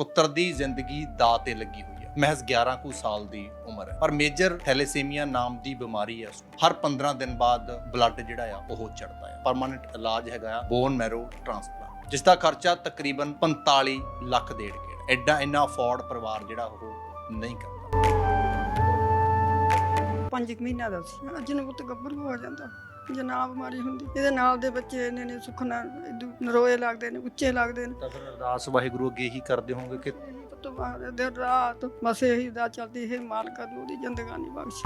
ਪੁੱਤਰ ਦੀ ਜ਼ਿੰਦਗੀ ਦਾਅ ਤੇ ਲੱਗੀ ਹੋਈ ਹੈ ਮਹਿਜ਼ 11 ਕੁ ਸਾਲ ਦੀ ਉਮਰ ਹੈ। ਪਰ ਮੇਜਰ ਥੈਲੇਸੀਮੀਆ ਨਾਮ ਦੀ ਬਿਮਾਰੀ ਹੈ ਉਸ ਨੂੰ ਹਰ 15 ਦਿਨ ਬਾਅਦ ਬਲੱਡ ਜਿਹੜਾ ਆ, ਉਹ ਚੜਦਾ ਹੈ ਪਰਮਾਨੈਂਟ ਇਲਾਜ ਹੈਗਾ ਆ ਬੋਨ ਮੈਰੋ ਟ੍ਰਾਂਸਪਲਾਂਟ ਜਿਸ ਦਾ ਖਰਚਾ ਤਕਰੀਬਨ 45 ਲੱਖ ਡੇਢ ਕੇ। ਐਡਾ ਇੰਨਾ ਅਫੋਰਡ ਪਰਿਵਾਰ ਜਿਹੜਾ ਉਹ ਨਹੀਂ ਕਰਦਾ। ਪੰਜ ਕੁ ਮਹੀਨਿਆਂ ਦਾ ਸੀ ਅੱਜ ਗੱਭਰੂ ਹੋ ਜਾਂਦਾ। ਜੇ ਨਾ ਬਿਮਾਰੀ ਹੁੰਦੀ ਇਹਦੇ ਨਾਲ ਦੇ ਬੱਚੇ ਇਹਨੇ ਨੇ ਸੁੱਖ ਨਾਲ ਇਦੂ ਨਰੋਏ ਲੱਗਦੇ ਨੇ ਉੱਚੇ ਲੱਗਦੇ ਨੇ ਤਾਂ ਫਿਰ ਅਰਦਾਸ ਵਾਹਿਗੁਰੂ ਅੱਗੇ ਹੀ ਕਰਦੇ ਹੋਵੋਗੇ ਕਿ ਇਹੀ ਪੁੱਤ ਬਾਹਰ ਦਿਨ ਰਾਤ ਬਸ ਇਹੀ ਦਾ ਚਲਦੀ ਹੈ ਮਾਲਕ ਨੂੰ ਉਹਦੀ ਜ਼ਿੰਦਗਾਨੀ ਬਖਸ਼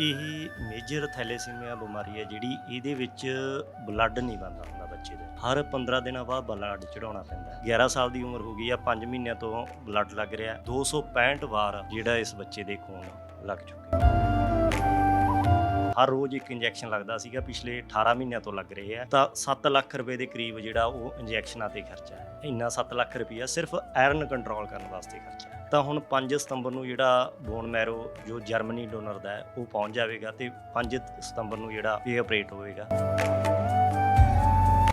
ਇਹ ਮੇਜਰ ਥੈਲੇਸੀਮੀਆ ਬਿਮਾਰੀ ਹੈ ਜਿਹੜੀ ਇਹਦੇ ਵਿੱਚ ਬਲੱਡ ਨਹੀਂ ਬਣਦਾ ਹੁੰਦਾ ਬੱਚੇ ਦੇ ਹਰ 15 ਦਿਨਾਂ ਬਾਅਦ ਬਲੱਡ ਚੜਾਉਣਾ ਪੈਂਦਾ ਹੈ 11 ਸਾਲ ਦੀ ਉਮਰ ਹੋ ਗਈ ਆ 5 ਮਹੀਨਿਆਂ ਤੋਂ ਬਲੱਡ ਲੱਗ ਰਿਹਾ ਹੈ। 265 ਵਾਰ ਜਿਹੜਾ ਇਸ ਬੱਚੇ ਦੇ ਖੂਨ ਲੱਗ ਚੁੱਕਾ ਹੈ। ਹਰ ਰੋਜ਼ ਇੱਕ ਇੰਜੈਕਸ਼ਨ ਲੱਗਦਾ ਸੀਗਾ, ਪਿਛਲੇ 18 ਮਹੀਨਿਆਂ ਤੋਂ ਲੱਗ ਰਹੇ ਆ ਤਾਂ 7 ਲੱਖ ਰੁਪਏ ਦੇ ਕਰੀਬ ਜਿਹੜਾ ਉਹ ਇੰਜੈਕਸ਼ਨਾਂ ਤੇ ਖਰਚਾ ਹੈ। ਇੰਨਾ 7 ਲੱਖ ਰੁਪਈਆ ਸਿਰਫ ਆਇਰਨ ਕੰਟਰੋਲ ਕਰਨ ਵਾਸਤੇ ਖਰਚਾ ਹੈ। ਤਾਂ ਹੁਣ 5 ਸਤੰਬਰ ਨੂੰ ਜਿਹੜਾ ਬੋਨ ਮੈਰੋ ਜੋ ਜਰਮਨੀ ਡੋਨਰ ਦਾ ਹੈ, ਉਹ ਪਹੁੰਚ ਜਾਵੇਗਾ ਤੇ 5 ਸਤੰਬਰ ਨੂੰ ਜਿਹੜਾ ਇਹ ਆਪਰੇਟ ਹੋਵੇਗਾ।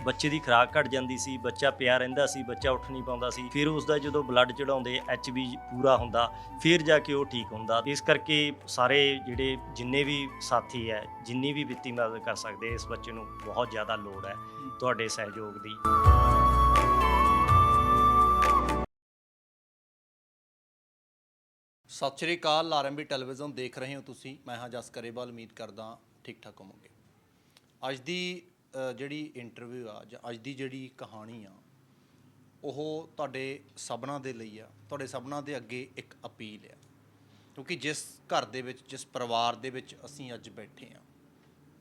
ਬੱਚੇ ਦੀ ਖੁਰਾਕ ਘਟ ਜਾਂਦੀ ਸੀ, ਬੱਚਾ ਪਿਆ ਰਹਿੰਦਾ ਸੀ, ਬੱਚਾ ਉੱਠ ਨਹੀਂ ਪਾਉਂਦਾ ਸੀ, ਫਿਰ ਉਸ ਦਾ ਜਦੋਂ ਬਲੱਡ ਚੜਾਉਂਦੇ ਐਚਬੀ ਪੂਰਾ ਹੁੰਦਾ, ਫਿਰ ਜਾ ਕੇ ਉਹ ਠੀਕ ਹੁੰਦਾ। ਇਸ ਕਰਕੇ ਸਾਰੇ ਜਿਹੜੇ ਜਿੰਨੇ ਵੀ ਸਾਥੀ ਹੈ, ਜਿੰਨੀ ਵੀ ਵਿੱਤੀ ਮਦਦ ਕਰ ਸਕਦੇ, ਇਸ ਬੱਚੇ ਨੂੰ ਬਹੁਤ ਜ਼ਿਆਦਾ ਲੋੜ ਹੈ ਤੁਹਾਡੇ ਸਹਿਯੋਗ ਦੀ। ਸਤਿ ਸ਼੍ਰੀ ਅਕਾਲ ਆਰਐਮਬੀ ਟੈਲੀਵਿਜ਼ਨ ਦੇਖ ਰਹੇ ਹੋ ਤੁਸੀਂ। ਮੈਂ ਹਾਂ ਜਸ ਕਰੇਵਾਲ ਉਮੀਦ ਕਰਦਾ ਠੀਕ ਠਾਕ ਹੋਵੋਗੇ। ਅੱਜ ਦੀ ਜਿਹੜੀ ਇੰਟਰਵਿਊ ਆ ਜਾਂ ਅੱਜ ਦੀ ਜਿਹੜੀ ਕਹਾਣੀ ਆ, ਉਹ ਤੁਹਾਡੇ ਸਭਨਾਂ ਦੇ ਲਈ ਆ, ਤੁਹਾਡੇ ਸਭਨਾਂ ਦੇ ਅੱਗੇ ਇੱਕ ਅਪੀਲ ਆ। ਕਿਉਂਕਿ ਜਿਸ ਘਰ ਦੇ ਵਿੱਚ, ਜਿਸ ਪਰਿਵਾਰ ਦੇ ਵਿੱਚ ਅਸੀਂ ਅੱਜ ਬੈਠੇ ਆ,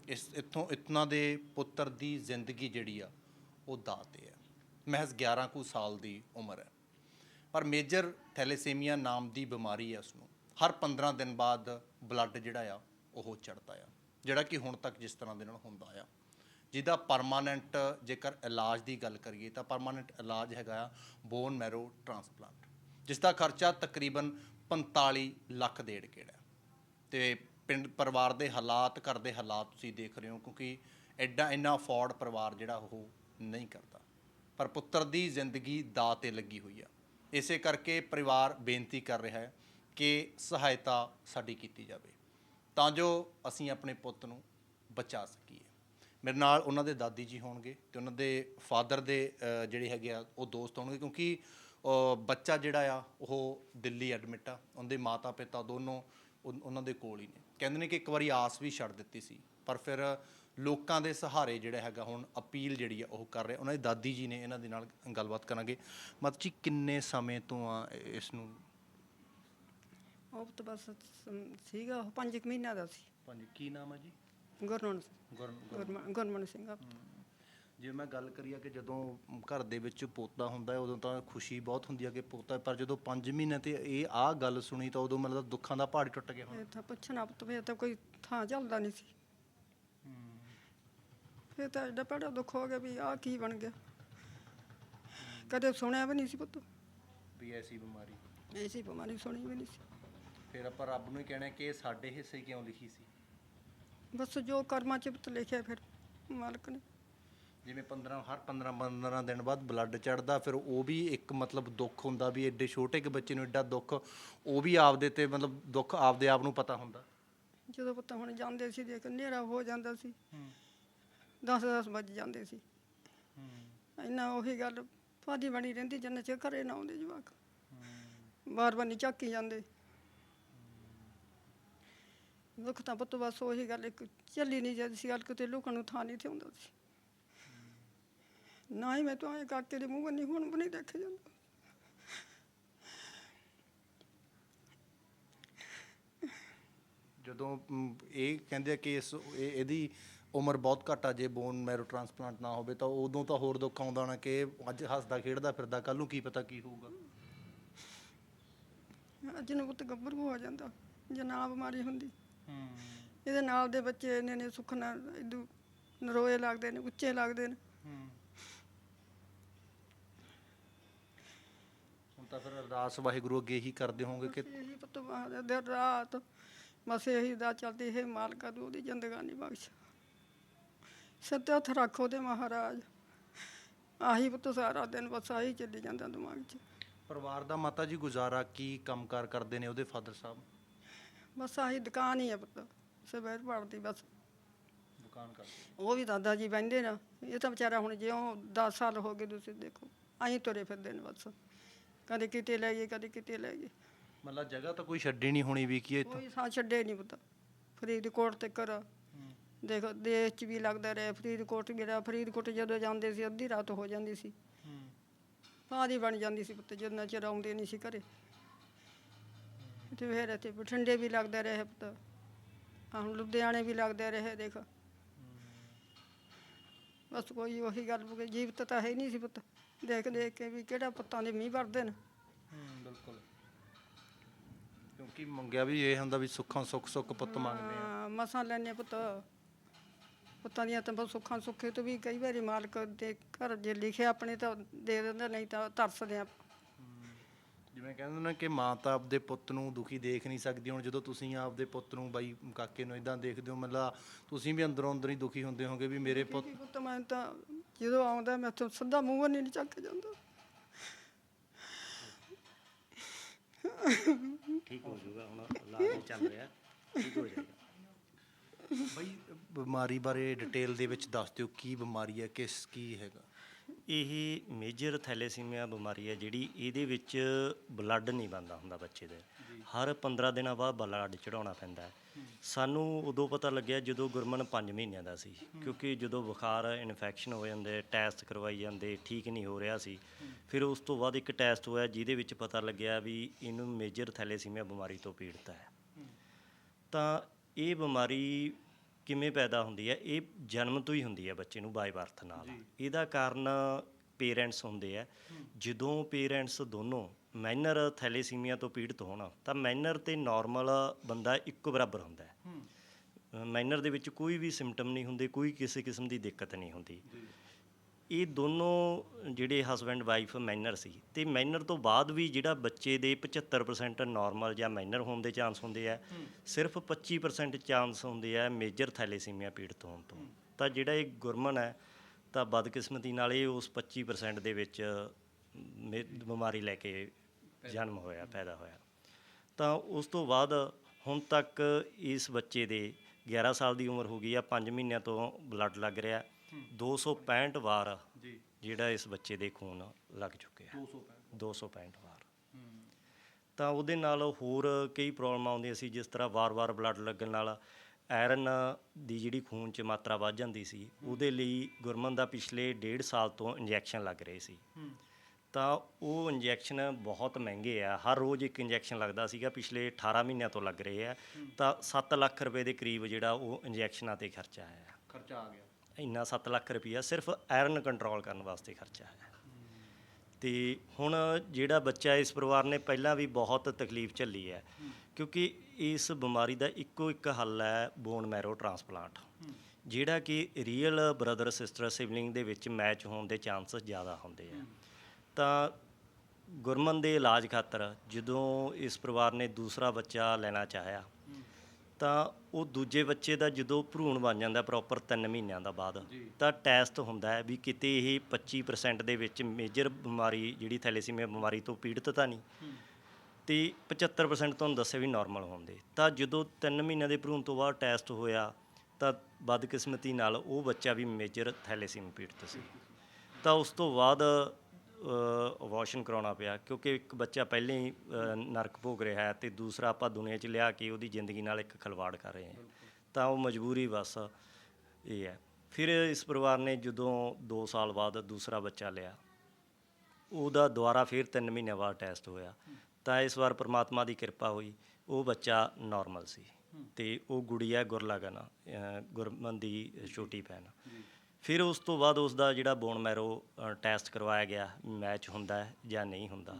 ਇਸ, ਇੱਥੋਂ ਇਤਨਾ ਦੇ ਪੁੱਤਰ ਦੀ ਜ਼ਿੰਦਗੀ ਜਿਹੜੀ ਆ, ਉਹ ਦਾਅ ਤੇ ਆ। ਮਹਿਜ਼ 11 ਕੁ ਸਾਲ ਦੀ ਉਮਰ ਹੈ ਪਰ ਮੇਜਰ ਥੈਲੇਸੀਮੀਆ ਨਾਮ ਦੀ ਬਿਮਾਰੀ ਹੈ ਉਸ ਨੂੰ ਹਰ 15 ਦਿਨ ਬਾਅਦ ਬਲੱਡ ਜਿਹੜਾ ਆ, ਉਹ ਚੜਦਾ ਆ। ਜਿਹੜਾ ਕਿ ਹੁਣ ਤੱਕ ਜਿਸ ਤਰ੍ਹਾਂ ਦੇ ਨਾਲ ਹੁੰਦਾ ਆ। ਜਿਹਦਾ ਪਰਮਾਨੈਂਟ ਜੇਕਰ ਇਲਾਜ ਦੀ ਗੱਲ ਕਰੀਏ ਤਾਂ ਪਰਮਾਨੈਂਟ ਇਲਾਜ ਹੈਗਾ ਬੋਨ ਮੈਰੋ ਟ੍ਰਾਂਸਪਲਾਂਟ ਜਿਸ ਦਾ ਖਰਚਾ ਤਕਰੀਬਨ 45 ਲੱਖ ਡੇਢ ਕਿਹੜਾ ਤੇ ਪਿੰਡ, ਪਰਿਵਾਰ ਦੇ ਹਾਲਾਤ, ਘਰ ਦੇ ਹਾਲਾਤ ਤੁਸੀਂ ਦੇਖ ਰਹੇ ਹੋ ਕਿਉਂਕਿ ਐਡਾ, ਇੰਨਾ ਅਫੋਰਡ ਪਰਿਵਾਰ ਜਿਹੜਾ ਉਹ ਨਹੀਂ ਕਰਦਾ। ਪਰ ਪੁੱਤਰ ਦੀ ਜ਼ਿੰਦਗੀ ਦਾ ਤੇ ਲੱਗੀ ਹੋਈ ਆ। ਇਸੇ ਕਰਕੇ ਪਰਿਵਾਰ ਬੇਨਤੀ ਕਰ ਰਿਹਾ ਹੈ ਕਿ ਸਹਾਇਤਾ ਸਾਡੀ ਕੀਤੀ ਜਾਵੇ, ਤਾਂ ਜੋ ਅਸੀਂ ਆਪਣੇ ਪੁੱਤ ਨੂੰ ਬਚਾ ਸਕੀਏ। ਮੇਰੇ ਨਾਲ ਉਹਨਾਂ ਦੇ ਦਾਦੀ ਜੀ ਹੋਣਗੇ ਤੇ ਉਹਨਾਂ ਦੇ ਫਾਦਰ ਦੇ ਅ, ਜਿਹੜੇ ਹੈਗੇ ਆ ਉਹ ਦੋਸਤ ਹੋਣਗੇ ਕਿਉਂਕਿ ਅ, ਬੱਚਾ ਜਿਹੜਾ ਆ ਉਹ ਦਿੱਲੀ ਐਡਮਿਟ ਆ। ਉਹਦੇ ਮਾਤਾ ਪਿਤਾ ਦੋਨੋਂ ਉਨ- ਉਹਨਾਂ ਦੇ ਕੋਲ ਹੀ ਨੇ। ਕਹਿੰਦੇ ਨੇ ਕਿ ਇੱਕ ਵਾਰੀ ਆਸ ਵੀ ਛੱਡ ਦਿੱਤੀ ਸੀ। ਪਰ ਫਿਰ ਲੋਕਾਂ ਦੇ ਸਹਾਰੇ ਜਿਹੜਾ ਹੈਗਾ ਹੁਣ ਅਪੀਲ ਜਿਹੜੀ ਆ ਉਹ ਕਰ ਰਹੇ ਉਹਨਾਂ ਦੀ ਦਾਦੀ ਜੀ ਨੇ ਇਹਨਾਂ ਦੇ ਨਾਲ ਗੱਲਬਾਤ ਕਰਾਂਗੇ। ਮਤ ਜੀ ਕਿੰਨੇ ਸਮੇਂ ਤੋਂ ਆ ਇਸ ਨੂੰ? ਉਹ ਤਾਂ ਬਸ ਸਮ- ਸੀਗਾ ਉਹ ਪੰਜ ਕੁ ਮਹੀਨਿਆਂ ਦਾ ਸੀ। ਪੰਜ ਕੀ ਨਾਮ ਹੈ ਜੀ? ਗੁਰਮਨ ਸਿੰਘ। ਜੇ ਮੈਂ ਗੱਲ ਕਰੀਆ ਕਿ ਜਦੋਂ ਘਰ ਦੇ ਵਿੱਚ ਪੋਤਾ ਹੁੰਦਾ ਹੈ ਉਦੋਂ ਤਾਂ ਖੁਸ਼ੀ ਬਹੁਤ ਹੁੰਦੀ ਹੈ ਕਿ ਪੋਤਾ ਪਰ ਜਦੋਂ 5 ਮਹੀਨੇ ਤੇ ਇਹ ਆਹ ਗੱਲ ਸੁਣੀ ਤਾਂ ਉਦੋਂ ਮਤਲਬ ਦੁੱਖਾਂ ਦਾ ਪਹਾੜ ਟੁੱਟ ਗਿਆ ਹੁਣ। ਇਹ ਤਾਂ ਪੁੱਛਣਾ ਪੁੱਤ ਤਾਂ ਕੋਈ ਥਾਂ ਚੱਲਦਾ ਨਹੀਂ ਸੀ। ਫਿਰ ਤਾਂ ਐਡਾ ਭੈੜਾ ਦੁੱਖ ਹੋ ਗਿਆ ਵੀ ਆਹ ਕੀ ਬਣ ਗਿਆ। ਕਦੇ ਸੁਣਿਆ ਵੀ ਨਹੀਂ ਸੀ ਪੁੱਤ। ਵੀ ਐਸੀ ਬਿਮਾਰੀ। ਐਸੀ ਬਿਮਾਰੀ ਸੁਣੀ ਵੀ ਨਹੀਂ ਸੀ। ਫਿਰ ਆਪਾਂ ਰੱਬ ਨੂੰ ਹੀ ਕਹਿਣਾ ਕਿ ਇਹ ਸਾਡੇ ਹਿੱਸੇ ਕਿਉਂ ਲਿਖੀ ਸੀ? ਬਸ ਜੋ ਕਰਮਾਂ ਚ ਪੁੱਤ ਲਿਖਿਆ ਫਿਰ ਮਾਲਕ ਨੇ। ਜਿਵੇਂ 15 ਹਰ 15 15 ਦਿਨ ਬਾਅਦ ਬਲੱਡ ਚੜਦਾ ਫਿਰ ਉਹ ਵੀ ਇੱਕ ਮਤਲਬ ਦੁੱਖ ਹੁੰਦਾ ਵੀ ਐਡੇ ਛੋਟੇ ਕਿ ਬੱਚੇ ਨੂੰ ਐਡਾ ਦੁੱਖ ਉਹ ਵੀ ਆਪਦੇ ਤੇ ਮਤਲਬ ਦੁੱਖ ਆਪਦੇ ਆਪ ਨੂੰ ਪਤਾ ਹੁੰਦਾ। ਜਦੋਂ ਪੁੱਤ ਹੁਣ ਜਾਂਦੇ ਸੀ ਦੇਖ ਹਨੇਰਾ ਹੋ ਜਾਂਦਾ ਸੀ। 10 10 ਵੱਜ ਜਾਂਦੇ ਸੀ। ਇੰਨਾ ਉਹੀ ਗੱਲ ਭਾਦੀ ਬਣੀ ਰਹਿੰਦੀ ਜਿੰਨੇ ਚ ਘਰੇ ਨਾ ਆਉਂਦੇ ਜਵਾਕ। ਬਾਰ ਬਾਰ ਨਹੀਂ ਝਾਕੀ ਜਾਂਦੇ। ਦੁੱਖ ਤਾਂ ਪੁੱਤ ਬਸ ਉਹੀ ਗੱਲ ਇੱਕ ਚੱਲੀ ਨਹੀਂ ਜਾਂਦੀ ਸੀ ਗੱਲ ਕਿਤੇ ਲੁਕਣ ਨੂੰ ਥਾਂ ਨਹੀਂ ਤੇ ਹੁੰਦਾ ਸੀ ਨਾ ਹੀ ਮੈਂ ਤਾਂ ਇਹ ਕਾਕੇ ਦੇ ਮੂੰਹ ਬੰਨੀ ਹੁਣ ਵੀ ਨਹੀਂ ਦੇਖਿਆ ਜਾਂਦਾ। ਇਹ ਕਹਿੰਦੇ ਆ ਕਿ ਇਸ ਇਹ- ਇਹਦੀ ਉਮਰ ਬਹੁਤ ਘੱਟ ਆ ਜੇ ਬੋਨ ਮੈਰੋ ਟ੍ਰਾਂਸਪਲਾਂਟ ਨਾ ਹੋਵੇ ਤਾਂ ਉਦੋਂ ਤਾਂ ਹੋਰ ਦੁੱਖ ਆਉਂਦਾ ਨਾ ਕਿ ਅੱਜ ਹੱਸਦਾ ਖੇਡਦਾ ਫਿਰਦਾ ਕੱਲ ਨੂੰ ਕੀ ਪਤਾ ਕੀ ਹੋਊਗਾ। ਅੱਜ ਨੂੰ ਪੁੱਤ ਗੱਭਰੂ ਹੋ ਜਾਂਦਾ ਜੇ ਨਾ ਬਿਮਾਰੀ ਹੁੰਦੀ। ਇਹਦੇ ਨਾਲ ਦੇ ਬੱਚੇ ਇਹਨੇ ਨੇ ਸੁੱਖ ਨਾਲ ਇਦੂ ਨਰੋਏ ਲੱਗਦੇ ਨੇ ਉੱਚੇ ਲੱਗਦੇ ਨੇ। ਹੁਣ ਤਾਂ ਫਿਰ ਅਰਦਾਸ ਵਾਹਿਗੁਰੂ ਅੱਗੇ ਹੀ ਕਰਦੇ ਹੋਵੋਗੇ ਕਿ ਇਹੀ ਪੁੱਤ ਬਾਹਰ ਦਿਨ ਰਾਤ ਬਸ ਇਹੀ ਦਾ ਚਲਦੀ ਹੈ ਮਾਲਕਾ ਤੂੰ ਉਹਦੀ ਜ਼ਿੰਦਗਾਨੀ ਬਖਸ਼। ਸੱਤੇ ਹੱਥ ਰੱਖੋ ਤੇ ਮਹਾਰਾਜ। ਆਹੀ ਪੁੱਤ ਸਾਰਾ ਦਿਨ ਬਸ ਆਹੀ ਚੱਲੀ ਜਾਂਦਾ ਦਿਮਾਗ 'ਚ। ਪਰਿਵਾਰ ਦਾ ਮਾਤਾ ਜੀ ਗੁਜ਼ਾਰਾ ਕੀ ਕੰਮਕਾਰ ਕਰਦੇ ਨੇ ਉਹਦੇ ਫਾਦਰ ਸਾਹਿਬ? ਬਸ ਆਹੀ ਦੁਕਾਨ ਹੀ ਆ ਪੁੱਤ ਸਵੇਰ ਪੜਦੀ ਬਸ। ਦੁਕਾਨ ਕਰਦੇ ਉਹ ਵੀ ਦਾਦਾ ਜੀ ਬਹਿੰਦੇ ਨਾ ਇਹ ਤਾਂ ਵਿਚਾਰਾ ਹੁਣ ਜਿਉਂ 10 ਸਾਲ ਹੋ ਗਏ ਤੁਸੀਂ ਦੇਖੋ ਆਹੀਂ ਤੁਰੇ ਫਿਰਦੇ ਨੇ ਬਸ। ਕਦੇ ਕਿਤੇ ਲੈ ਗਏ ਕਦੇ ਕਿਤੇ ਲੈ ਗਏ ਮਤਲਬ ਜਗ੍ਹਾ ਤਾਂ ਕੋਈ ਛੱਡੀ ਨਹੀਂ ਹੋਣੀ ਵੀ ਕੀ ਇੱਥੇ। ਕੋਈ ਸਾਂ ਛੱਡੇ ਨਹੀਂ ਪੁੱਤ ਫਰੀਦਕੋਟ ਤੇ ਕਰ ਦੇਖੋ ਦੇਸ਼ 'ਚ ਵੀ ਲੱਗਦਾ ਰਿਹਾ ਫਰੀਦਕੋਟ ਗਿਆ ਫਰੀਦਕੋਟ ਜਦੋਂ ਜਾਂਦੇ ਸੀ ਅੱਧੀ ਰਾਤ ਹੋ ਜਾਂਦੀ ਸੀ। ਪਾਦੀ ਬਣ ਜਾਂਦੀ ਸੀ ਪੁੱਤ ਜਿੰਨਾ ਚਿਰ ਆਉਂਦੇ ਨਹੀਂ ਸੀ ਘਰੇ। ਤੇ ਫਿਰ ਇੱਥੇ ਬਠਿੰਡੇ ਵੀ ਲੱਗਦਾ ਰਿਹਾ ਪੁੱਤ। ਆਹ ਹੁਣ ਲੁਧਿਆਣੇ ਵੀ ਲੱਗਦਾ ਰਿਹਾ ਦੇਖ। ਬਸ ਕੋਈ ਉਹੀ ਗੱਲ ਗਈ ਜੀਵਤ ਤਾਂ ਹੈ ਨਹੀਂ ਸੀ ਪੁੱਤ। ਦੇਖ ਦੇਖ ਕੇ ਵੀ ਕਿਹੜਾ ਪੁੱਤਾਂ ਦੇ ਮੀਂਹ ਵਰਦੇ ਨੇ। ਹੂੰ ਬਿਲਕੁਲ। ਕਿਉਂਕਿ ਮੰਗਿਆ ਵੀ ਇਹ ਹੁੰਦਾ ਵੀ ਸੁੱਖਾਂ ਸੁੱਖ ਸੁੱਖ ਪੁੱਤ ਮੰਗਦੇ ਆ। ਹਾਂ, ਮਸਾਂ ਲੈਨੇ ਪੁੱਤ। ਪੁੱਤਾਂ ਦੀਆਂ ਤਾਂ ਬਸ ਸੁੱਖਾਂ ਸੁੱਖੇ ਤੋਂ ਵੀ ਕਈ ਵਾਰੀ ਮਾਲਕ ਦੇ ਘਰ ਜੇ ਲਿਖਿਆ ਆਪਣੇ ਤਾਂ ਦੇ ਦਿੰਦਾ ਨਹੀਂ ਤਾਂ ਤਰਸਦੇ ਆ। ਜਿਵੇਂ ਕਹਿੰਦੇ ਨੇ ਕਿ ਮਾਂ ਤਾਂ ਆਪਦੇ ਪੁੱਤ ਨੂੰ ਦੁਖੀ ਦੇਖ ਨਹੀਂ ਸਕਦੀ। ਹੁਣ ਜਦੋਂ ਤੁਸੀਂ ਆਪਦੇ ਪੁੱਤ ਨੂੰ ਬਾਈ ਕਾਕੇ ਨੂੰ ਇਦਾਂ ਦੇਖਦੇ ਹੋ ਮਤਲਬ ਤੁਸੀਂ ਵੀ ਅੰਦਰੋਂ ਅੰਦਰ ਹੀ ਦੁਖੀ ਹੁੰਦੇ ਹੋਗੇ ਵੀ ਮੇਰੇ ਪੁੱਤ ਪੁੱਤ ਮੈਂ ਤਾਂ ਜਦੋਂ ਆਉਂਦਾ ਮੈਂ ਤਾਂ ਸਿੱਧਾ ਮੂੰਹ ਨਹੀਂ ਚੱਕ ਕੇ ਜਾਂਦਾ। ਠੀਕ ਹੋ ਜਾਊਗਾ ਹੁਣ ਇਲਾਜ ਚੱਲ ਰਿਹਾ। ਠੀਕ ਹੋ ਜਾਏਗਾ। ਬਾਈ ਬਿਮਾਰੀ ਬਾਰੇ ਡਿਟੇਲ ਦੇ ਵਿੱਚ ਦੱਸ ਦਿਓ ਕੀ ਬਿਮਾਰੀ ਹੈ ਕਿਸ ਕੀ ਹੈਗਾ? ਇਹ ਮੇਜਰ ਥੈਲੇਸੀਮੀਆ ਬਿਮਾਰੀ ਹੈ ਜਿਹੜੀ ਇਹਦੇ ਵਿੱਚ ਬਲੱਡ ਨਹੀਂ ਬਣਦਾ ਹੁੰਦਾ ਬੱਚੇ ਦੇ। ਹਰ 15 ਦਿਨਾਂ ਬਾਅਦ ਬਲੱਡ ਚੜਾਉਣਾ ਪੈਂਦਾ ਹੈ। ਸਾਨੂੰ ਉਦੋਂ ਪਤਾ ਲੱਗਿਆ ਜਦੋਂ ਗੁਰਮਨ 5 ਮਹੀਨਿਆਂ ਦਾ ਸੀ ਕਿਉਂਕਿ ਜਦੋਂ ਬੁਖਾਰ ਇਨਫੈਕਸ਼ਨ ਹੋ ਜਾਂਦੇ ਟੈਸਟ ਕਰਵਾਈ ਜਾਂਦੇ ਠੀਕ ਨਹੀਂ ਹੋ ਰਿਹਾ ਸੀ। ਫਿਰ ਉਸ ਤੋਂ ਬਾਅਦ ਇੱਕ ਟੈਸਟ ਹੋਇਆ ਜਿਹਦੇ ਵਿੱਚ ਪਤਾ ਲੱਗਿਆ ਵੀ ਇਹਨੂੰ ਮੇਜਰ ਥੈਲੇਸੀਮੀਆ ਬਿਮਾਰੀ ਤੋਂ ਪੀੜਤ ਹੈ। ਤਾਂ ਇਹ ਬਿਮਾਰੀ ਕਿਵੇਂ ਪੈਦਾ ਹੁੰਦੀ ਹੈ ਇਹ ਜਨਮ ਤੋਂ ਹੀ ਹੁੰਦੀ ਹੈ ਬੱਚੇ ਨੂੰ ਬਾਈ ਬਰਥ ਨਾਲ। ਇਹਦਾ ਕਾਰਨ ਪੇਰੈਂਟਸ ਹੁੰਦੇ ਆ। ਜਦੋਂ ਪੇਰੈਂਟਸ ਦੋਨੋਂ ਮਾਈਨਰ ਥੈਲੇਸੀਮੀਆ ਤੋਂ ਪੀੜਤ ਹੋਣ ਤਾਂ ਮਾਈਨਰ ਤੇ ਨਾਰਮਲ ਬੰਦਾ ਇੱਕੋ ਬਰਾਬਰ ਹੁੰਦਾ ਹੈ। ਮਾਈਨਰ ਦੇ ਵਿੱਚ ਕੋਈ ਵੀ ਸਿੰਪਟਮ ਨਹੀਂ ਹੁੰਦੇ ਕੋਈ ਕਿਸੇ ਕਿਸਮ ਦੀ ਦਿੱਕਤ ਨਹੀਂ ਹੁੰਦੀ। ਇਹ ਦੋਨੋਂ ਜਿਹੜੇ ਹਸਬੈਂਡ ਵਾਈਫ ਮਾਈਨਰ ਸੀ ਤੇ ਮਾਈਨਰ ਤੋਂ ਬਾਅਦ ਵੀ ਜਿਹੜਾ ਬੱਚੇ ਦੇ 75% ਨਾਰਮਲ ਜਾਂ ਮਾਈਨਰ ਹੋਣ ਦੇ ਚਾਂਸ ਹੁੰਦੇ ਆ ਸਿਰਫ 25% ਚਾਂਸ ਹੁੰਦੇ ਆ ਮੇਜਰ ਥੈਲੇਸੀਮੀਆ ਪੀੜਤ ਹੋਣ ਤੋਂ। ਤਾਂ ਜਿਹੜਾ ਇਹ ਗੁਰਮਨ ਹੈ ਤਾਂ ਬਦਕਿਸਮਤੀ ਨਾਲ ਇਹ ਉਸ 25% ਦੇ ਵਿੱਚ ਬਿਮਾਰੀ ਲੈ ਕੇ ਜਨਮ ਹੋਇਆ। ਪੈਦਾ ਹੋਇਆ। ਤਾਂ ਉਸ ਤੋਂ ਬਾਅਦ ਹੁਣ ਤੱਕ ਇਸ ਬੱਚੇ ਦੇ 11 ਸਾਲ ਦੀ ਉਮਰ ਹੋ ਗਈ ਆ 5 ਮਹੀਨਿਆਂ ਤੋਂ ਬਲੱਡ ਲੱਗ ਰਿਹਾ। 265 ਵਾਰ ਜੀ। ਜਿਹੜਾ ਇਸ ਬੱਚੇ ਦੇ ਖੂਨ ਲੱਗ ਚੁੱਕਿਆ। 265 265 ਵਾਰ। ਤਾਂ ਉਹਦੇ ਨਾਲ ਹੋਰ ਕਈ ਪ੍ਰੋਬਲਮਾਂ ਆਉਂਦੀਆਂ ਸੀ ਜਿਸ ਤਰ੍ਹਾਂ ਵਾਰ-ਵਾਰ ਬਲੱਡ ਲੱਗਣ ਨਾਲ ਆਇਰਨ ਦੀ ਜਿਹੜੀ ਖੂਨ 'ਚ ਮਾਤਰਾ ਵੱਧ ਜਾਂਦੀ ਸੀ ਉਹਦੇ ਲਈ ਗੁਰਮਨ ਦਾ ਪਿਛਲੇ ਡੇਢ ਸਾਲ ਤੋਂ ਇੰਜੈਕਸ਼ਨ ਲੱਗ ਰਹੇ ਸੀ। ਤਾਂ ਉਹ ਇੰਜੈਕਸ਼ਨ ਬਹੁਤ ਮਹਿੰਗੇ ਆ। ਹਰ ਰੋਜ਼ ਇੱਕ ਇੰਜੈਕਸ਼ਨ ਲੱਗਦਾ ਸੀਗਾ ਪਿਛਲੇ 18 ਮਹੀਨਿਆਂ ਤੋਂ ਲੱਗ ਰਹੇ ਆ। ਤਾਂ 7 ਲੱਖ ਰੁਪਏ ਦੇ ਕਰੀਬ ਜਿਹੜਾ ਉਹ ਇੰਜੈਕਸ਼ਨਾਂ ਤੇ ਖਰਚਾ ਆਇਆ। ਖਰਚਾ ਆ ਗਿਆ। ਇੰਨਾ 7 ਲੱਖ ਰੁਪਈਆ ਸਿਰਫ ਆਇਰਨ ਕੰਟਰੋਲ ਕਰਨ ਵਾਸਤੇ ਖਰਚਾ ਹੈ ਤੇ ਹੁਣ ਜਿਹੜਾ ਬੱਚਾ ਇਸ ਪਰਿਵਾਰ ਨੇ ਪਹਿਲਾਂ ਵੀ ਬਹੁਤ ਤਕਲੀਫ ਝੱਲੀ ਹੈ, ਕਿਉਂਕਿ ਇਸ ਬਿਮਾਰੀ ਦਾ ਇੱਕੋ ਇੱਕ ਹੱਲ ਹੈ ਬੋਨ ਮੈਰੋ ਟ੍ਰਾਂਸਪਲਾਂਟ ਜਿਹੜਾ ਕਿ ਰੀਅਲ ਬ੍ਰਦਰ ਸਿਸਟਰ ਸਿਬਲਿੰਗ ਦੇ ਵਿੱਚ ਮੈਚ ਹੋਣ ਦੇ ਚਾਂਸਸ ਜ਼ਿਆਦਾ ਹੁੰਦੇ ਆ। ਤਾਂ ਗੁਰਮਨ ਦੇ ਇਲਾਜ ਖਾਤਰ ਜਦੋਂ ਇਸ ਪਰਿਵਾਰ ਨੇ ਦੂਸਰਾ ਬੱਚਾ ਲੈਣਾ ਚਾਹਿਆ ਤਾਂ ਉਹ ਦੂਜੇ ਬੱਚੇ ਦਾ ਜਦੋਂ ਭਰੂਣ ਬਣ ਜਾਂਦਾ ਪ੍ਰੋਪਰ 3 ਮਹੀਨਿਆਂ ਦਾ ਬਾਅਦ ਤਾਂ ਟੈਸਟ ਹੁੰਦਾ ਹੈ ਵੀ ਕਿਤੇ ਇਹ 25% ਦੇ ਵਿੱਚ ਮੇਜਰ ਬਿਮਾਰੀ ਜਿਹੜੀ ਥੈਲੇਸੀਮੀਆ ਬਿਮਾਰੀ ਤੋਂ ਪੀੜਤ ਤਾਂ ਨਹੀਂ। ਤੇ 75% ਤੁਹਾਨੂੰ ਦੱਸਿਆ ਵੀ ਨਾਰਮਲ ਹੁੰਦੇ ਤਾਂ ਜਦੋਂ 3 ਮਹੀਨਿਆਂ ਦੇ ਭਰੂਣ ਤੋਂ ਬਾਅਦ ਟੈਸਟ ਹੋਇਆ ਤਾਂ ਬਦਕਿਸਮਤੀ ਨਾਲ ਉਹ ਬੱਚਾ ਵੀ ਮੇਜਰ ਥੈਲੇਸੀਮੀਆ ਪੀੜਤ ਸੀ। ਤਾਂ ਉਸ ਤੋਂ ਬਾਅਦ ਅਬੋਰਸ਼ਨ ਕਰਾਉਣਾ ਪਿਆ ਕਿਉਂਕਿ ਇੱਕ ਬੱਚਾ ਪਹਿਲਾਂ ਹੀ ਅ, ਨਰਕ ਭੋਗ ਰਿਹਾ ਹੈ ਤੇ ਦੂਸਰਾ ਆਪਾਂ ਦੁਨੀਆ 'ਚ ਲਿਆ ਕੇ ਉਹਦੀ ਜ਼ਿੰਦਗੀ ਨਾਲ ਇੱਕ ਖਿਲਵਾੜ ਕਰ ਰਹੇ ਹਾਂ। ਤਾਂ ਉਹ ਮਜਬੂਰੀ ਬਸ ਇਹ ਹੈ। ਫਿਰ ਇਸ ਪਰਿਵਾਰ ਨੇ ਜਦੋਂ 2 ਸਾਲ ਬਾਅਦ ਦੂਸਰਾ ਬੱਚਾ ਲਿਆ ਉਹਦਾ ਦੁਬਾਰਾ ਫਿਰ 3 ਮਹੀਨਿਆਂ ਬਾਅਦ ਟੈਸਟ ਹੋਇਆ। ਤਾਂ ਇਸ ਵਾਰ ਪ੍ਰਮਾਤਮਾ ਦੀ ਕਿਰਪਾ ਹੋਈ ਉਹ ਬੱਚਾ ਨਾਰਮਲ ਸੀ ਤੇ ਉਹ ਗੁੜੀਆ ਗੁਰਲਾਗਨ ਅ, ਗੁਰਮਨ ਦੀ ਛੋਟੀ ਭੈਣ। ਫਿਰ ਉਸ ਤੋਂ ਬਾਅਦ ਉਸ ਦਾ ਜਿਹੜਾ ਬੋਨ ਮੈਰੋ ਟੈਸਟ ਕਰਵਾਇਆ ਗਿਆ ਮੈਚ ਹੁੰਦਾ ਹੈ ਜਾਂ ਨਹੀਂ ਹੁੰਦਾ।